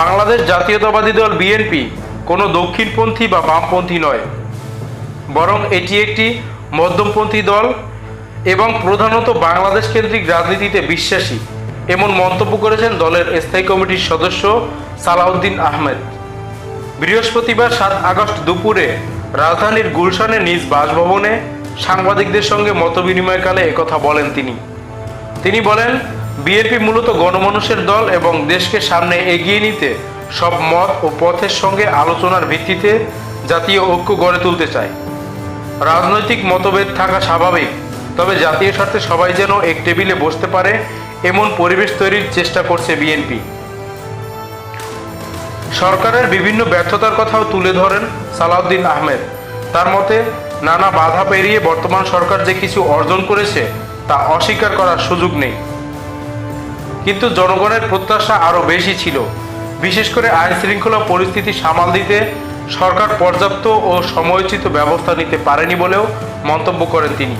বাংলাদেশ জাতীয়তাবাদী দল বিএনপি কোনো দক্ষিণপন্থী বা বামপন্থী নয়। বরং এটি একটি মধ্যমপন্থী দল এবং প্রধানত বাংলাদেশ কেন্দ্রিক রাজনীতিতে বিশ্বাসী, এমন মন্তব্য করেছেন দলের স্থায়ী কমিটির সদস্য সালাউদ্দিন আহমেদ। বৃহস্পতিবার সাত আগস্ট দুপুরে রাজধানীর গুলশানে নিজ বাসভবনে সাংবাদিকদের সঙ্গে মতবিনিময়কালে একথা বলেন তিনি। তিনি বলেন বিএনপি মূলত গণমানুষের দল এবং দেশকে সামনে এগিয়ে নিতে সব মত ও পথের সঙ্গে আলোচনার ভিত্তিতে জাতীয় ঐক্য গড়ে তুলতে চায়। রাজনৈতিক মতভেদ থাকা স্বাভাবিক, তবে জাতীয় স্বার্থে সবাই যেন এক টেবিলে বসতে পারে এমন পরিবেশ তৈরির চেষ্টা করছে বিএনপি। সরকারের বিভিন্ন ব্যর্থতার কথাও তুলে ধরেন সালাউদ্দিন আহমেদ। তার মতে, নানা বাধা পেরিয়ে বর্তমান সরকার যে কিছু অর্জন করেছে তা অস্বীকার করার সুযোগ নেই। কিন্তু জনগণের প্রত্যাশা আরও বেশি ছিল। বিশেষ করে আইন শৃঙ্খলা পরিস্থিতি সামাল দিতে সরকার পর্যাপ্ত ও সময়োচিত ব্যবস্থা নিতে পারেনি বলেও মন্তব্য করেন তিনি।